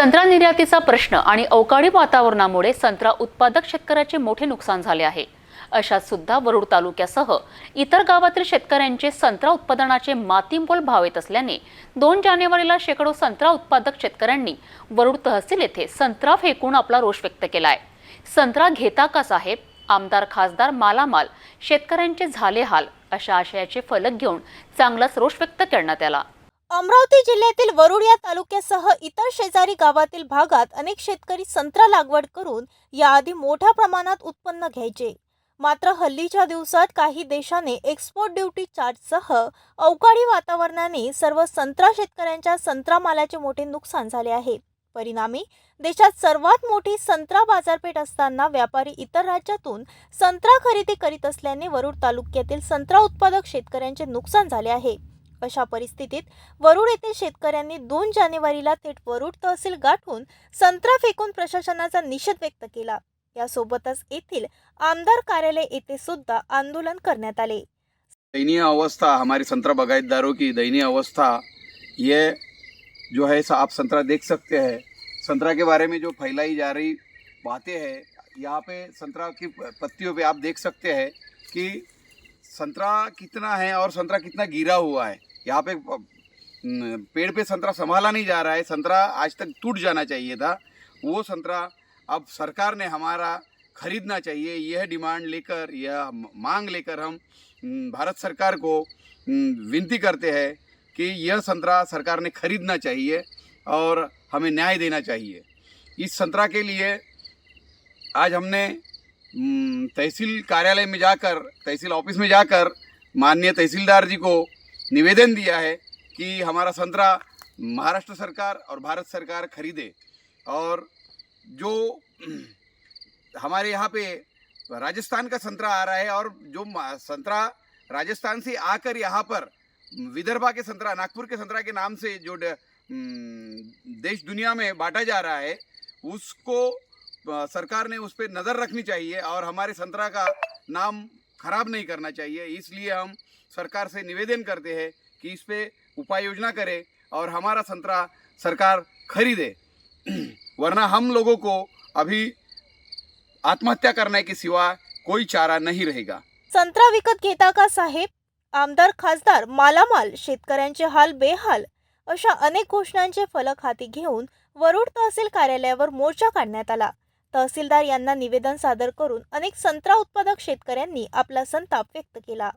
संत्रा निर्यातीचा प्रश्न आणि अवकाळी वातावरणामुळे संत्रा उत्पादक शेतकऱ्याचे मोठे नुकसान झाले आहे. अशात सुद्धा वरुड तालुक्यासह इतर गावातील शेतकऱ्यांचे संत्रा उत्पादनाचे मातीमोल भाव येत असल्याने दोन जानेवारीला शेकडो संत्रा उत्पादक शेतकऱ्यांनी वरुड तहसील येथे संत्रा फेकून आपला रोष व्यक्त केलाय. संत्रा घेता का साहेब? आमदार खासदार मालामाल शेतकऱ्यांचे झाले हाल अशा आशयाचे फलक घेऊन चांगलाच रोष व्यक्त करण्यात आला. अमरावती जिल्ह्यातील वरुड या तालुक्यासह इतर शेजारी गावातील भागात अनेक शेतकरी संत्रा लागवड करून याआधी मोठ्या प्रमाणात उत्पन्न घ्यायचे. मात्र हल्लीच्या दिवसात काही देशाने एक्सपोर्ट ड्युटी चार्जसह अवकाळी वातावरणाने सर्व संत्रा शेतकऱ्यांच्या संत्रा मालाचे मोठे नुकसान झाले आहे. परिणामी देशात सर्वात मोठी संत्रा बाजारपेठ असताना व्यापारी इतर राज्यातून संत्रा खरेदी करीत असल्याने वरुड तालुक्यातील संत्रा उत्पादक शेतकऱ्यांचे नुकसान झाले आहे. अशा परिस्थितीत वरुड येथील शेतकऱ्यांनी दोन जानेवारीला थेट वरुड तहसील गाठून संत्रा फेकून प्रशासनाचा निषेध व्यक्त केला. यासोबतच येथील आमदार कार्यालय येथे सुद्धा आंदोलन करण्यात आले. दयनीय अवस्था हमारी संतरा बगायतदारों की दयनीय अवस्था ये जो है सा- आप संतरा देख सकते हैं। संतरा के बारे में जो फैलाई जा रही बातें हैं यहाँ पे संतरा की पत्तियों पे आप देख सकते हैं कि संतरा कितना है और संतरा कितना गिरा हुआ है। यहाँ पे पेड़ पे संतरा संभाला नहीं जा रहा है, संतरा आज तक टूट जाना चाहिए था। वो संतरा अब सरकार ने हमारा खरीदना चाहिए, यह डिमांड लेकर, यह मांग लेकर हम भारत सरकार को विनती करते हैं कि यह संतरा सरकार ने खरीदना चाहिए और हमें न्याय देना चाहिए। इस संतरा के लिए आज हमने तहसील कार्यालय में जाकर, तहसील ऑफ़िस में जाकर, माननीय तहसीलदार जी को निवेदन दिया है कि हमारा संतरा महाराष्ट्र सरकार और भारत सरकार खरीदे। और जो हमारे यहाँ पे राजस्थान का संतरा आ रहा है और जो संतरा राजस्थान से आकर यहाँ पर विदर्भा के संतरा, नागपुर के संतरा के नाम से जो देश दुनिया में बांटा जा रहा है, उसको सरकार ने उस पर नज़र रखनी चाहिए और हमारे संतरा का नाम खराब नहीं करना चाहिए। इसलिए हम सरकार से निवेदन करते हैं कि इस पे उपाय योजना करे और हमारा संतरा सरकार खरीदे। वरना हम लोगों को अभी आत्महत्या करने के सिवा कोई चारा नहीं रहेगा। संत्रा विकत घेता का साहेब आमदार खासदार मालामाल शेतकऱ्यांचे हाल बेहाल अशा अनेक घोषणांचे फलक हाती घेऊन वरुड तहसील कार्यालयावर मोर्चा काढण्यात आला. तहसीलदार यांना निवेदन सादर करून अनेक संत्रा उत्पादक शेतकऱ्यांनी आपला संताप व्यक्त केला.